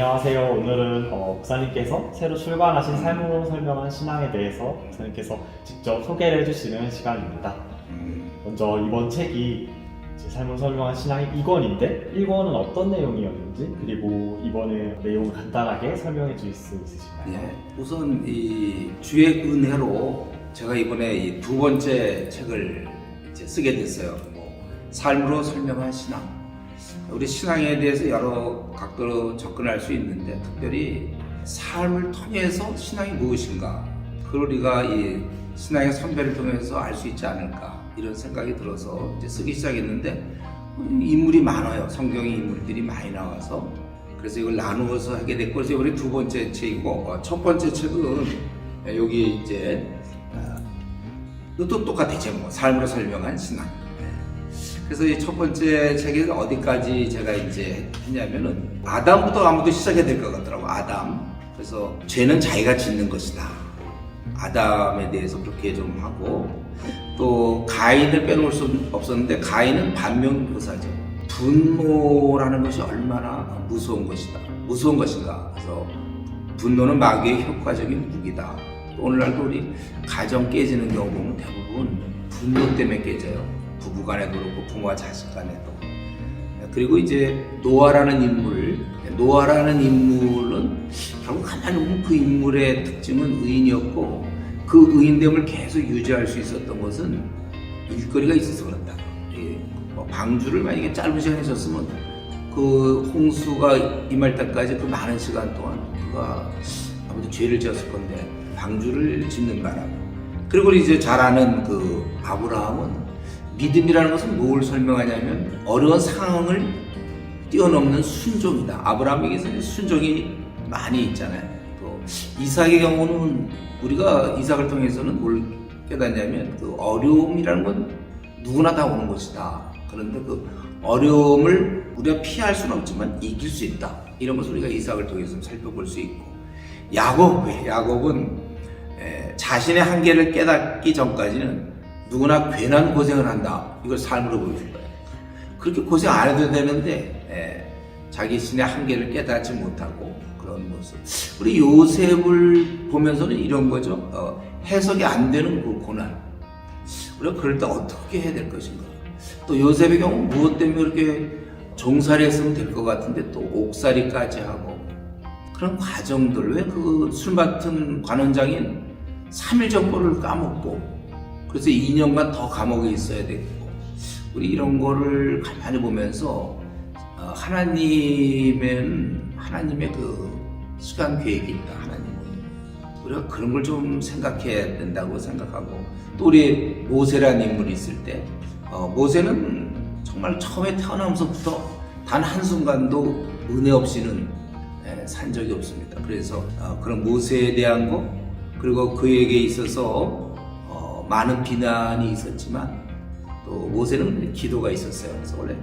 안녕하세요. 오늘은 어, 목사님께서 새로 출간하신 삶으로 설명한 신앙에 대해서 목사님께서 직접 소개를 해주시는 시간입니다. 먼저 이번 책이 제 삶으로 설명한 신앙의 2권인데 1권은 어떤 내용이었는지 그리고 이번에 내용을 간단하게 설명해 주실 수 있으실까요? 예, 우선 이 주의 은혜로 제가 이번에 이 두 번째 책을 이제 쓰게 됐어요. 뭐 삶으로 설명한 신앙. 우리 신앙에 대해서 여러 각도로 접근할 수 있는데 특별히 삶을 통해서 신앙이 무엇인가? 그걸 우리가 이 신앙의 선배를 통해서 알 수 있지 않을까? 이런 생각이 들어서 이제 쓰기 시작했는데 인물이 많아요. 성경의 인물들이 많이 나와서. 그래서 이걸 나누어서 하게 됐고 그래서 이번에 두 번째 책이고 어, 첫 번째 책은 여기 이제 어, 이것도 똑같아 제목 삶으로 설명한 신앙 그래서 이 첫 번째 책이 어디까지 제가 이제 했냐면은 아담부터 아무도 시작해야 될 것 같더라고 아담. 그래서 죄는 자기가 짓는 것이다. 아담에 대해서 그렇게 좀 하고 또 가인을 빼놓을 수 없었는데 가인은 반면교사죠. 분노라는 것이 얼마나 무서운 것이다. 무서운 것인가. 그래서 분노는 마귀의 효과적인 무기다. 또 오늘날도 우리 가정 깨지는 경우 보면 대부분 분노 때문에 깨져요 부부간에도 그렇고 부모와 자식 간에도. 그리고 이제 노아라는 인물 노아라는 인물은 결국 가만히 보면 그 인물의 특징은 의인이었고 그 의인됨을 계속 유지할 수 있었던 것은 일거리가 있어서 그렇다. 예, 뭐 방주를 만약에 짧은 시간에 졌으면 그 홍수가 임할 때까지 그 많은 시간 동안 그가 아무튼 죄를 지었을 건데 방주를 짓는 바람. 그리고 이제 잘 아는 그 아브라함은 믿음이라는 것은 뭘 설명하냐면 어려운 상황을 뛰어넘는 순종이다. 아브라함에게서 순종이 많이 있잖아요. 또 이삭의 경우는 우리가 이삭을 통해서는 뭘 깨닫냐면 그 어려움이라는 건 누구나 다 오는 것이다. 그런데 그 어려움을 우리가 피할 수는 없지만 이길 수 있다. 이런 것을 우리가 이삭을 통해서 살펴볼 수 있고 야곱, 야곱은 에, 자신의 한계를 깨닫기 전까지는 누구나 괜한 고생을 한다. 이걸 삶으로 보여준 거예요. 그렇게 고생 안 해도 되는데 에, 자기 신의 한계를 깨닫지 못하고 그런 모습. 우리 요셉을 보면서는 이런 거죠. 어, 해석이 안 되는 그 고난. 우리가 그럴 때 어떻게 해야 될 것인가. 또 요셉의 경우 무엇 때문에 그렇게 종살이 했으면 될 것 같은데 또 옥살이까지 하고 그런 과정들 왜 그 술 맡은 관원장인 3일 전보를 까먹고 그래서 2년간 더 감옥에 있어야 되고 우리 이런 거를 가만히 보면서 어, 하나님은 하나님의 그 시간 계획이 있다 하나님은 우리가 그런 걸 좀 생각해야 된다고 생각하고 또 우리 모세라는 인물이 있을 때 어, 모세는 정말 처음에 태어나면서부터 단 한 순간도 은혜 없이는 예, 산 적이 없습니다. 그래서 어, 그런 모세에 대한 거 그리고 그에게 있어서 어, 많은 비난이 있었지만 또 모세는 기도가 있었어요. 그래서 원래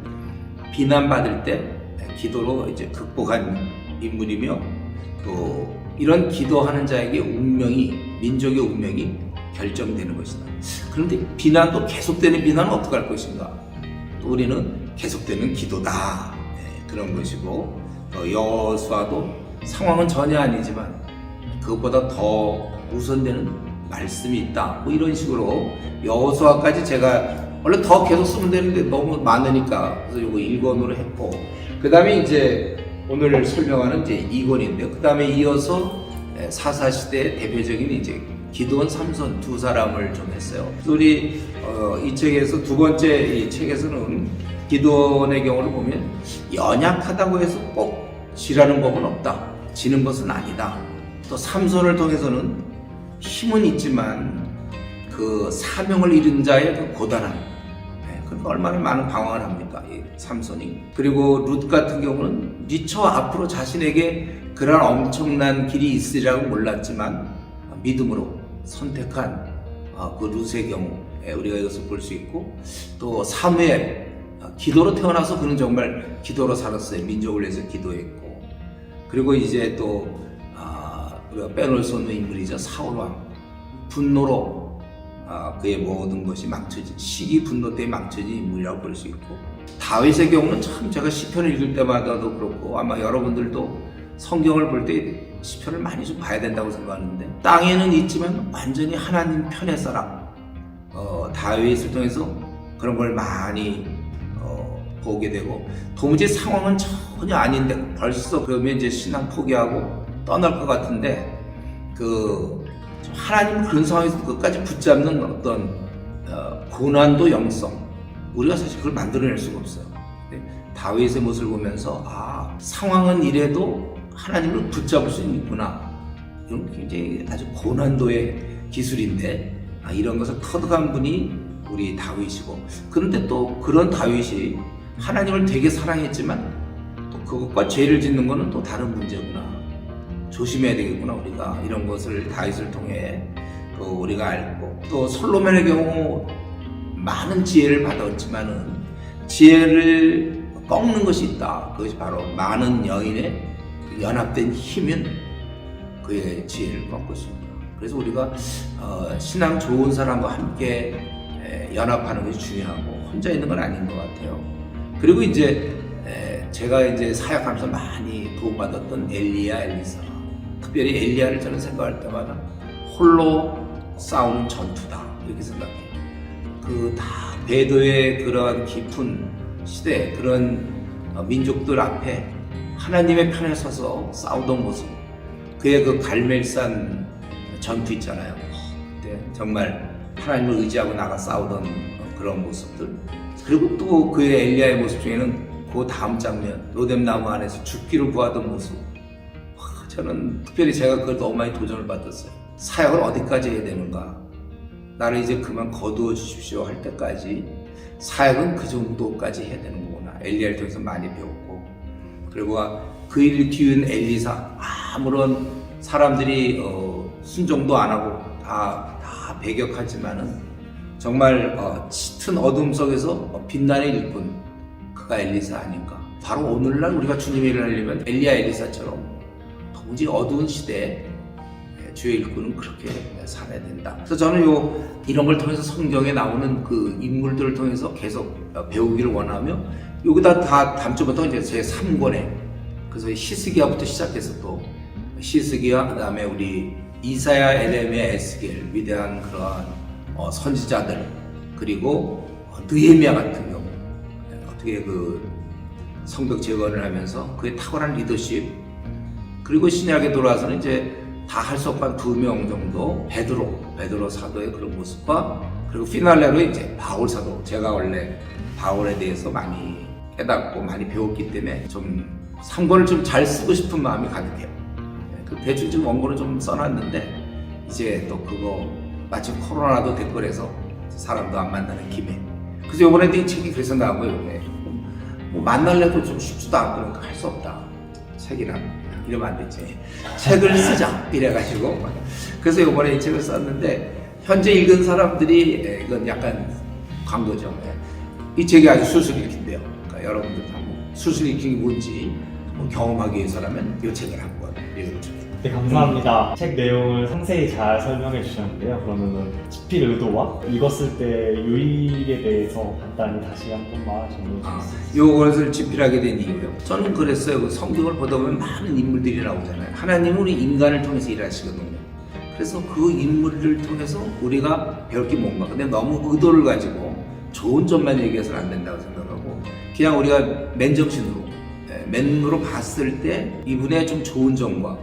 비난받을 때 기도로 이제 극복한 인물이며 또 이런 기도하는 자에게 운명이 민족의 운명이 결정되는 것이다. 그런데 비난도 계속되는 비난은 어떻게 할 것인가? 또 우리는 계속되는 기도다. 네, 그런 것이고 또 여수와도 상황은 전혀 아니지만 그것보다 더 우선되는 말씀이 있다. 뭐 이런 식으로 여수와까지 제가 원래 더 계속 쓰면 되는데 너무 많으니까 그래서 이거 1권으로 했고 그 다음에 이제 오늘 설명하는 이제 2권인데요. 그 다음에 이어서 사사 시대 대표적인 이제 기도원 삼손 두 사람을 좀 했어요. 우리 어, 이 책에서 두 번째 이 책에서는 기도원의 경우를 보면 연약하다고 해서 꼭 지라는 법은 없다. 지는 것은 아니다. 또 삼손을 통해서는 힘은 있지만 그 사명을 이룬 자의 그 고단함. 네, 얼마나 많은 방황을 합니까? 이 삼손이. 그리고 룻 같은 경우는 미처 앞으로 자신에게 그런 엄청난 길이 있으리라고 몰랐지만 믿음으로 선택한 어, 그 룻의 경우 예, 우리가 이것을 볼 수 있고 또 사무엘 어, 기도로 태어나서 그는 정말 기도로 살았어요. 민족을 위해서 기도했고 그리고 이제 또 아, 우리가 빼놓을 수 없는 인물이죠. 사울 왕. 분노로 아, 그의 모든 것이 망쳐진 시기 분노 때문에 망쳐진 인물이라고 볼 수 있고 다윗의 경우는 참 제가 시편을 읽을 때마다도 그렇고 아마 여러분들도 성경을 볼 때 시편을 많이 좀 봐야 된다고 생각하는데 땅에는 있지만 완전히 하나님 편의 사람. 어, 다윗을 통해서 그런 걸 많이 어, 보게 되고 도무지 상황은 전혀 아닌데 벌써 그러면 이제 신앙 포기하고 떠날 것 같은데 그 하나님 그런 상황에서 끝까지 붙잡는 어떤 어, 고난도 영성. 우리가 사실 그걸 만들어낼 수가 없어요. 근데 다윗의 모습을 보면서 아 상황은 이래도 하나님을 붙잡을 수 있구나. 이런 굉장히 아주 고난도의 기술인데 아, 이런 것을 터득한 분이 우리 다윗이고. 그런데 또 그런 다윗이 하나님을 되게 사랑했지만 또 그것과 죄를 짓는 것은 또 다른 문제구나 조심해야 되겠구나 우리가 이런 것을 다윗을 통해 또 우리가 알고 또 솔로몬의 경우 많은 지혜를 받았지만은 지혜를 꺾는 것이 있다. 그것이 바로 많은 여인의 연합된 힘은 그의 지혜를 수 있다. 그래서 우리가 어, 신앙 좋은 사람과 함께 에, 연합하는 것이 중요하고 혼자 있는 건 아닌 것 같아요. 그리고 이제 에, 제가 이제 사역하면서 많이 도움받았던 엘리야 엘리사 특별히 엘리야를 저는 생각할 때마다 홀로 싸우는 전투다 이렇게 생각해요. 그다 배도의 그러한 깊은 시대 그런 어, 민족들 앞에 하나님의 편에 서서 싸우던 모습 그의 그 갈멜산 전투 있잖아요. 그때 정말 하나님을 의지하고 나가 싸우던 어, 그런 모습들 그리고 또 그의 엘리야의 모습 중에는 그 다음 장면 로뎀 나무 안에서 죽기를 구하던 모습 와, 저는 특별히 제가 그걸 너무 많이 도전을 받았어요. 사역을 어디까지 해야 되는가? 나를 이제 그만 거두어 주십시오 할 때까지 사역은 그 정도까지 해야 되는 거구나. 엘리야를 통해서 많이 배웠고 그리고 그 일을 키운 엘리사 아무런 사람들이 어, 순종도 안 하고 다, 다 배격하지만은 정말 어, 짙은 어둠 속에서 어, 빛나는 일꾼 그가 엘리사 아닌가. 바로 오늘날 우리가 주님의 일을 하려면 엘리야 엘리사처럼 도 무지 어두운 시대에 예, 주의 일꾼은 그렇게 살아야 된다. 그래서 저는 요 이런 걸 통해서 성경에 나오는 그 인물들을 통해서 계속 어, 배우기를 원하며 여기다 다 담주부터 이제 제 3권에 그래서 히스기야부터 시작해서 또 히스기야 그다음에 우리 이사야, 에레미야, 에스겔 위대한 그러한 어, 선지자들 그리고 어, 느헤미야 같은 경우 예, 어떻게 그 성벽 재건을 하면서 그의 탁월한 리더십 그리고 신약에 돌아와서는 이제 다할수 없고 한두 명 정도 베드로 베드로 사도의 그런 모습과 그리고 피날레로 이제 바울 사도 제가 원래 바울에 대해서 많이 깨닫고 많이 배웠기 때문에 좀 상권을 좀 잘 쓰고 싶은 마음이 가득해요. 네, 그 대충 지금 원고를 좀 써놨는데 이제 또 그거 마침 코로나도 됐고 그래서 사람도 안 만나는 김에 그래서 이번에 이 책이 그래서 나오고요. 네. 뭐 만날래도 좀 쉽지도 않고 그러니까 할수 없다. 책이랑 이러면 안 되지. 책을 쓰자 이래가지고 그래서 이번에 이 책을 썼는데 현재 읽은 사람들이 예, 이건 약간 광고죠. 예. 이 책이 아주 술술 읽힌대요. 그러니까 술술 읽힌 게 뭔지 경험하기 위해서라면 이 책을 한번 읽어보세요. 네, 감사합니다. 책 내용을 상세히 잘 설명해 주셨는데요. 그러면은 집필 의도와 읽었을 때 유익에 대해서 간단히 다시 한 번만 정리해 아, 주세요. 요것을 집필하게 된 이유요. 저는 그랬어요. 그 성경을 보다 보면 많은 인물들이 나오잖아요. 하나님은 우리 인간을 통해서 일하시거든요. 그래서 그 인물을 통해서 우리가 배울 게 뭔가. 근데 너무 의도를 가지고 좋은 점만 얘기해서는 안 된다고 생각하고 그냥 우리가 맨정신으로 예, 맨으로 봤을 때 이분의 좀 좋은 점과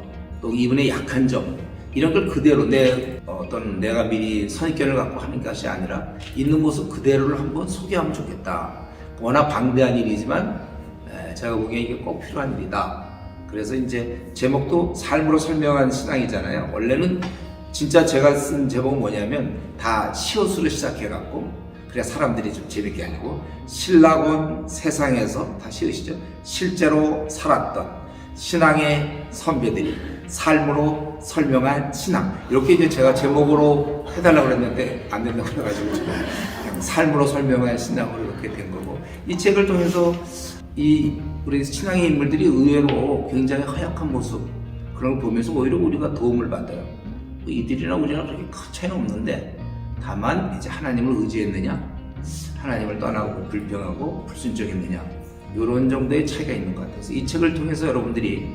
또 이분의 약한 점 이런 걸 그대로 내 어떤 내가 미리 선입견을 갖고 하는 것이 아니라 있는 모습 그대로를 한번 소개하면 좋겠다. 워낙 방대한 일이지만 에, 제가 보기에 이게 꼭 필요한 일이다. 그래서 이제 제목도 삶으로 설명한 신앙이잖아요. 원래는 진짜 제가 쓴 제목은 뭐냐면 다 시옷으로 시작해갖고 그래야 사람들이 좀 재밌게 알고 신라곤 세상에서 다 시옷이죠. 실제로 살았던 신앙의 선배들이 삶으로 설명한 신앙. 이렇게 이제 제가 제목으로 해달라고 그랬는데 안 된다고 그래가지고 지금 그냥 삶으로 설명한 신앙으로 이렇게 된 거고. 이 책을 통해서 이 우리 신앙의 인물들이 의외로 굉장히 허약한 모습 그런 걸 보면서 오히려 우리가 도움을 받아요. 뭐 이들이나 우리나 그렇게 큰 차이 없는데 다만 이제 하나님을 의지했느냐 하나님을 떠나고 불평하고 불순종했느냐 이런 정도의 차이가 있는 것 같아서 이 책을 통해서 여러분들이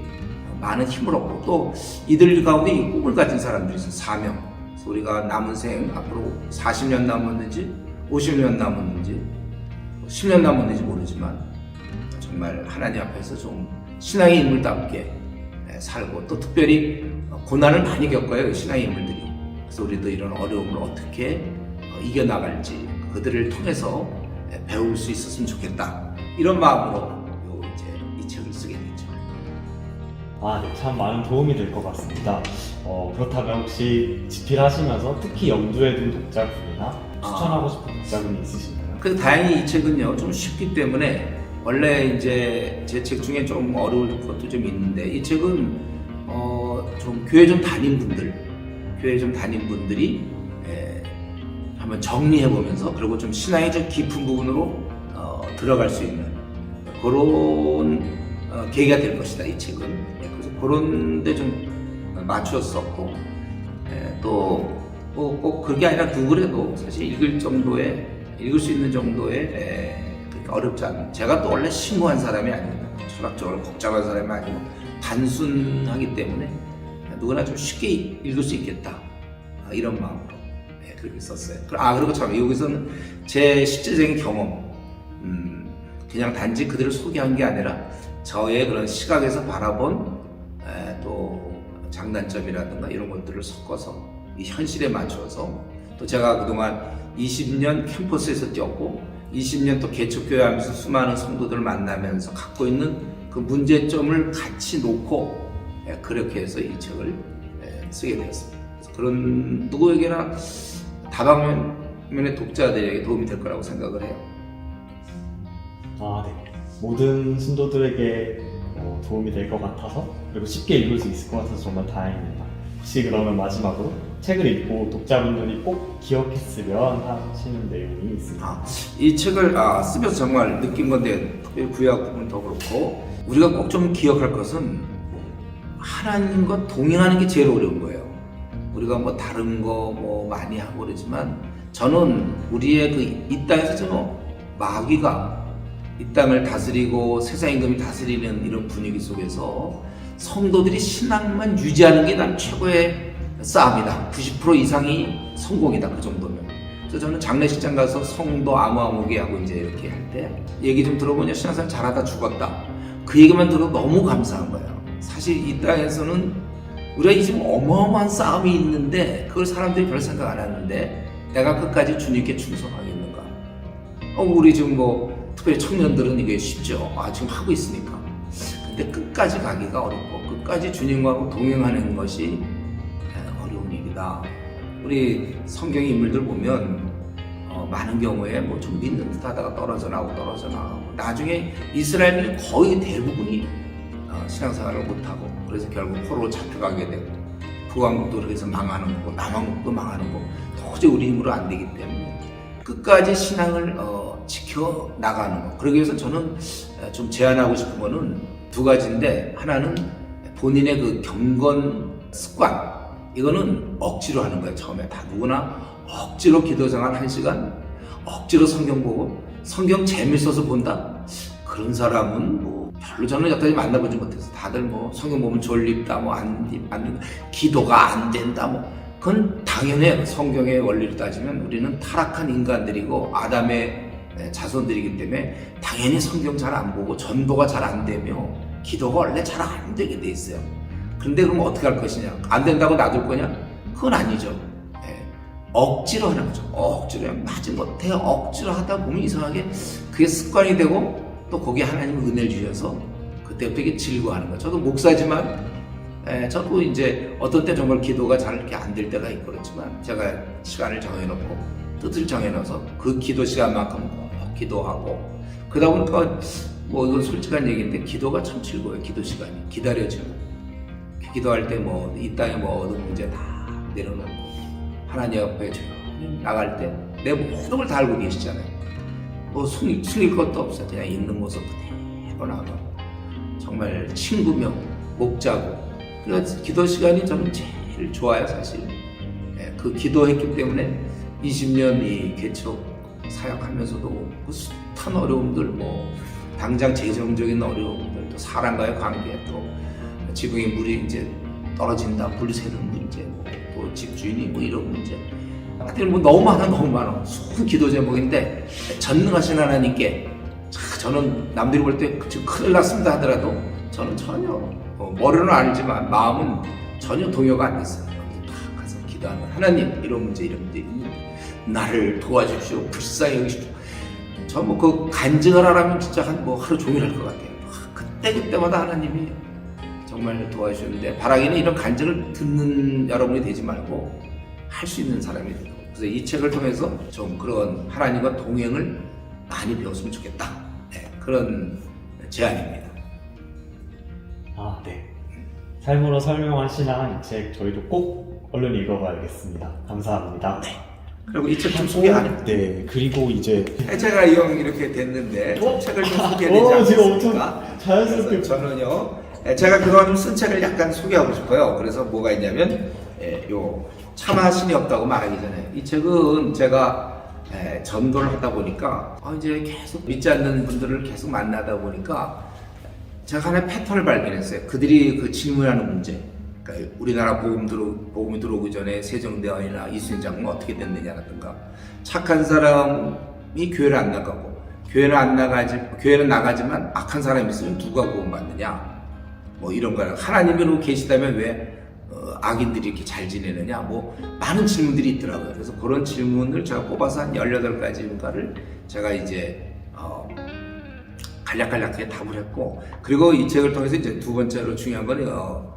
많은 힘을 얻고 또 이들 가운데 이 꿈을 가진 사람들이 있어요. 사명. 우리가 남은 생 앞으로 40년 남았는지 50년 남았는지 10년 남았는지 모르지만 정말 하나님 앞에서 좀 신앙의 인물답게 예, 살고 또 특별히 고난을 많이 겪어요 신앙의 인물들이 그래서 우리도 이런 어려움을 어떻게 어, 이겨나갈지 그들을 통해서 예, 배울 수 있었으면 좋겠다 이런 마음으로 요 이제 이 책을 쓰게 됐죠. 아, 네, 참 많은 도움이 될 것 같습니다. 어, 그렇다면 혹시 집필 하시면서 특히 염두에 둔 독자분이나 추천하고 싶은 독자분이 있으신가요? 그 다행히 이 책은요 좀 쉽기 때문에 원래 이제 제 책 중에 좀 어려울 것도 좀 있는데 이 책은 어 좀 교회 좀 다닌 분들 교회 좀 다닌 분들이 에, 한번 정리해 보면서 그리고 좀 신앙의 좀 깊은 부분으로 어, 들어갈 수 있는 그런 어, 계기가 될 것이다 이 책은. 예, 그래서 그런 데 좀 맞추었었고 예, 또꼭 그게 아니라 누구래도 사실 읽을 정도의 읽을 수 있는 정도의 에, 그렇게 어렵지 않은 제가 또 원래 심오한 사람이 아닙니다. 철학적으로 복잡한 사람이 아니고 단순하기 때문에 누구나 좀 쉽게 읽을 수 있겠다 아, 이런 마음으로 네, 그렇게 썼어요. 아 그리고 참 여기서는 제 실제적인 경험 음, 그냥 단지 그들을 소개한 게 아니라 저의 그런 시각에서 바라본 에, 또 장단점이라든가 이런 것들을 섞어서 이 현실에 맞춰서 또 제가 그동안 20년 캠퍼스에서 뛰었고 20년 또 개척교회 하면서 수많은 성도들을 만나면서 갖고 있는 그 문제점을 같이 놓고 예, 그렇게 해서 이 책을 예, 쓰게 되었습니다. 그런 누구에게나 다방면의 독자들에게 도움이 될 거라고 생각을 해요. 아, 네. 모든 신도들에게 어, 도움이 될 것 같아서 그리고 쉽게 읽을 수 있을 것 같아서 정말 다행입니다. 혹시 그러면 마지막으로 책을 읽고 독자분들이 꼭 기억했으면 하시는 내용이 있습니다. 아, 이 책을 아, 쓰면서 정말 느낀 건데 특별히 구약 부분 더 그렇고 우리가 꼭 좀 기억할 것은 하나님과 동행하는 게 제일 어려운 거예요. 우리가 뭐 다른 거 뭐 많이 하고 그러지만 저는 우리의 그 이 땅에서 저는 마귀가 이 땅을 다스리고 세상 임금이 다스리는 이런 분위기 속에서 성도들이 신앙만 유지하는 게 난 최고의 싸움이다. 90% 이상이 성공이다. 그 정도면. 그래서 저는 장례식장 가서 성도 아무아무개 하고 이제 이렇게 할 때 얘기 좀 들어보냐 신앙생활 잘하다 죽었다. 그 얘기만 들어도 너무 감사한 거예요. 사실 이 땅에서는 우리가 이 지금 어마어마한 싸움이 있는데 그걸 사람들이 별 생각 안 하는데 내가 끝까지 주님께 충성하겠는가? 어, 우리 지금 뭐 특별히 청년들은 이게 쉽죠. 아 지금 하고 있으니까. 근데 끝까지 가기가 어렵고 끝까지 주님과 동행하는 것이 어려운 일이다. 우리 성경의 인물들 보면 어, 많은 경우에 뭐 좀 믿는 듯하다가 떨어져 나오고 떨어져 나오고 나중에 이스라엘이 거의 대부분이 어, 신앙생활을 못하고 그래서 결국 포로로 잡혀가게 되고 북왕국도 그래서 망하는 거고 남왕국도 망하는 거고 도저히 우리 힘으로 안 되기 때문에 끝까지 신앙을 어, 지켜 나가는 거. 그러기 위해서 저는 어, 좀 제안하고 싶은 거는 두 가지인데 하나는 본인의 그 경건 습관. 이거는 억지로 하는 거예요 처음에. 다 누구나 억지로 기도 생활 한 시간 억지로 성경 보고 성경 재밌어서 본다? 그런 사람은 뭐 별로 저는 여태까지 만나보지 못해서 다들 뭐 성경 보면 졸립다 뭐안 안, 기도가 안 된다 뭐. 그건 당연해요. 성경의 원리를 따지면 우리는 타락한 인간들이고 아담의 자손들이기 때문에 당연히 성경 잘 안 보고 전도가 잘 안 되며 기도가 원래 잘 안 되게 돼 있어요. 근데 그럼 어떻게 할 것이냐? 안 된다고 놔둘 거냐? 그건 아니죠. 예. 억지로 하는 거죠. 억지로 마지 못해 억지로 하다 보면 이상하게 그게 습관이 되고 또 거기에 하나님 은혜를 주셔서 그때부터 이게 즐거워하는 거죠. 저도 목사지만 예, 저도 이제 어떤 때 정말 기도가 잘 이렇게 안 될 때가 있고 그렇지만 제가 시간을 정해놓고 뜻을 정해놔서 그 기도 시간만큼 꼭 기도하고 보니까 뭐 이건 솔직한 얘기인데 기도가 참 즐거워요. 기도 시간이 기다려지고 기도할 때 뭐 이 땅에 뭐 얻은 문제 다 내려놓고 하나님 앞에 조용히 나갈 때 내 모든 걸 다 알고 계시잖아요. 뭐 숨, 숨길 것도 없어. 그냥 있는 모습 그대로 나가고 정말 친구며 목자고 그래서 기도 시간이 저는 제일 좋아요 사실. 예, 그 기도했기 때문에 20년 이 개척 사역하면서도 그 숱한 어려움들 뭐 당장 재정적인 어려움들 또 사람과의 관계 또 지붕에 물이 이제 떨어진다, 물 새는 문제, 뭐또 집주인이 뭐 이런 문제. 하여튼 뭐 너무 많아, 너무 많아. 수많은 기도 제목인데 전능하신 하나님께 자, 저는 남들이 볼 때 큰일 났습니다 하더라도 저는 전혀 어, 머리로는 알지만 마음은 전혀 동요가 안 됐어요. 다 가서 기도하는 하나님 이런 문제 이런 문제 나를 도와주십시오 불쌍히 여기십시오. 저뭐그 간증을 하라면 진짜 한 뭐 하루 종일 할 것 같아요. 그때 그때마다 하나님이 정말 도와주셨는데 바라기는 이런 간증을 듣는 여러분이 되지 말고 할 수 있는 사람이 되고 그래서 이 책을 통해서 좀 그런 하나님과 동행을 많이 배웠으면 좋겠다. 네, 그런 제안입니다. 아, 네. 삶으로 설명한 신앙 이책 저희도 꼭 얼른 읽어봐야겠습니다. 감사합니다. 그리고 이 책 좀 소개 안 했. 네, 그리고 이제 제가 이 형 이렇게 됐는데 어? 책을 좀 소개해야 어, 되지 지금 않겠습니까? 엄청 자연스럽게 저는요, 에, 제가 그동안 좀쓴 책을 약간 소개하고 싶어요. 그래서 뭐가 있냐면, 에, 요, 참하신이 없다고 말하기 전에, 이 책은 제가 에, 전도를 하다 보니까, 어, 이제 계속 믿지 않는 분들을 계속 만나다 보니까, 제가 하나의 패턴을 발견했어요. 그들이 그 질문하는 문제. 그러니까 우리나라 보험 들어, 보험이 들어오기 전에 세종대왕이나 이순신 장군은 어떻게 됐느냐라든가, 착한 사람이 교회를 안 나가고, 교회는 안 나가지, 교회는 나가지만 악한 사람이 있으면 누가 구원받느냐? 뭐 이런 거를 하나님으로 계시다면 왜 어, 악인들이 이렇게 잘 지내느냐? 뭐 많은 질문들이 있더라고요. 그래서 그런 질문을 제가 뽑아서 한 18가지인가를 제가 이제 어, 간략간략하게 답을 했고 그리고 이 책을 통해서 이제 두 번째로 중요한 건 어,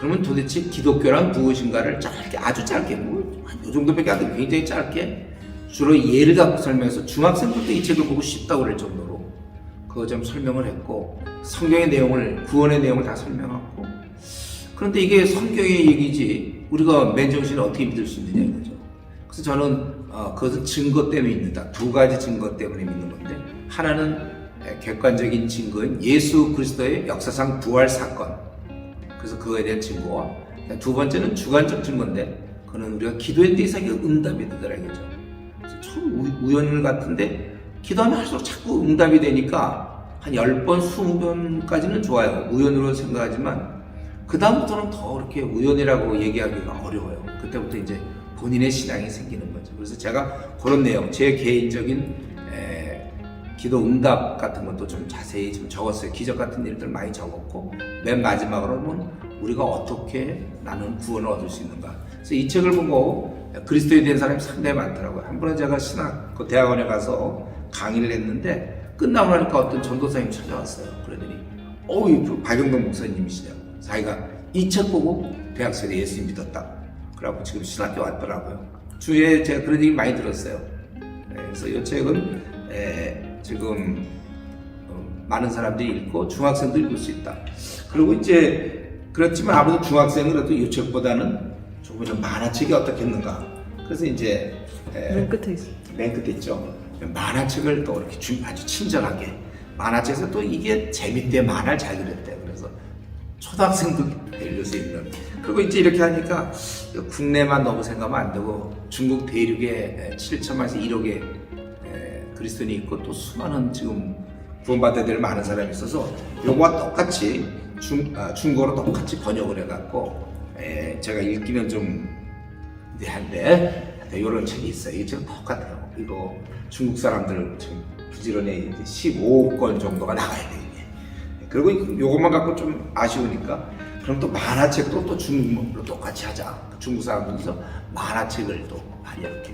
그러면 도대체 기독교란 무엇인가를 짧게 아주 짧게 뭐이 정도밖에 안 돼. 굉장히 짧게 주로 예를 갖고 설명해서 중학생부터 이 책을 보고 싶다고 그럴 정도로 그거 좀 설명을 했고 성경의 내용을 구원의 내용을 다 설명하고 그런데 이게 성경의 얘기지 우리가 맨정신을 어떻게 믿을 수 있느냐 이거죠. 그래서 저는 어, 그것은 증거 때문에 믿는다. 두 가지 증거 때문에 믿는 건데 하나는 에, 객관적인 증거인 예수 그리스도의 역사상 부활 사건. 그래서 그거에 대한 증거와 두 번째는 주관적 증거인데 그거는 우리가 때 이상의 응답이 되더라 이거죠. 우- 우연일 같은데 기도하면 할수록 자꾸 응답이 되니까 한 10번, 20번까지는 좋아요. 우연으로 생각하지만 그다음부터는 더 그렇게 우연이라고 얘기하기가 어려워요. 그때부터 이제 본인의 신앙이 생기는 거죠. 그래서 제가 그런 내용, 제 개인적인 에, 기도 응답 같은 것도 좀 자세히 좀 적었어요. 기적 같은 일들 많이 적었고 맨 마지막으로는 우리가 어떻게 나는 구원을 얻을 수 있는가. 그래서 이 책을 보고 그리스도에 대한 사람이 상당히 많더라고요. 한 번은 제가 신학 그 대학원에 가서 강의를 했는데 끝나고 나니까 어떤 전도사님 찾아왔어요. 그러더니 그 박영동 목사님이시냐고. 자기가 이 책 보고 대학생에 예수 믿었다. 그래갖고 지금 신학교 왔더라고요. 주위에 제가 그런 얘기 많이 들었어요. 네, 그래서 이 책은 에, 지금 어, 많은 사람들이 읽고 중학생도 읽을 수 있다. 그리고 이제 그렇지만 아무래도 중학생은 그래도 이 책보다는 조금 좀 만화책이 어떻겠는가. 그래서 이제 에, 맨 끝에 있어. 맨 끝에 있죠. 만화책을 또 이렇게 주- 아주 친절하게 만화책에서 또 이게 재밌대 만화를 잘 그렸대. 그래서 초등학생도 읽을 수 있는. 그리고 이제 이렇게 하니까 국내만 너무 생각하면 안 되고 중국 대륙에 7천만에서 1억의 그리스도인이 있고 또 수많은 지금 구원받아야 될 많은 사람이 있어서 요거와 똑같이 중, 아, 중국어로 똑같이 번역을 해갖고 에, 제가 읽기는 좀 네, 한데 이런 책이 있어요. 이게 지금 똑같아요. 이거 중국 사람들 지금 부지런히 이제 15억 권 정도가 나가야 돼 이게. 그리고 이것만 갖고 좀 아쉬우니까 그럼 또 만화책도 또 중국어로 똑같이 하자. 중국 사람들에서 만화책을 또 많이 이렇게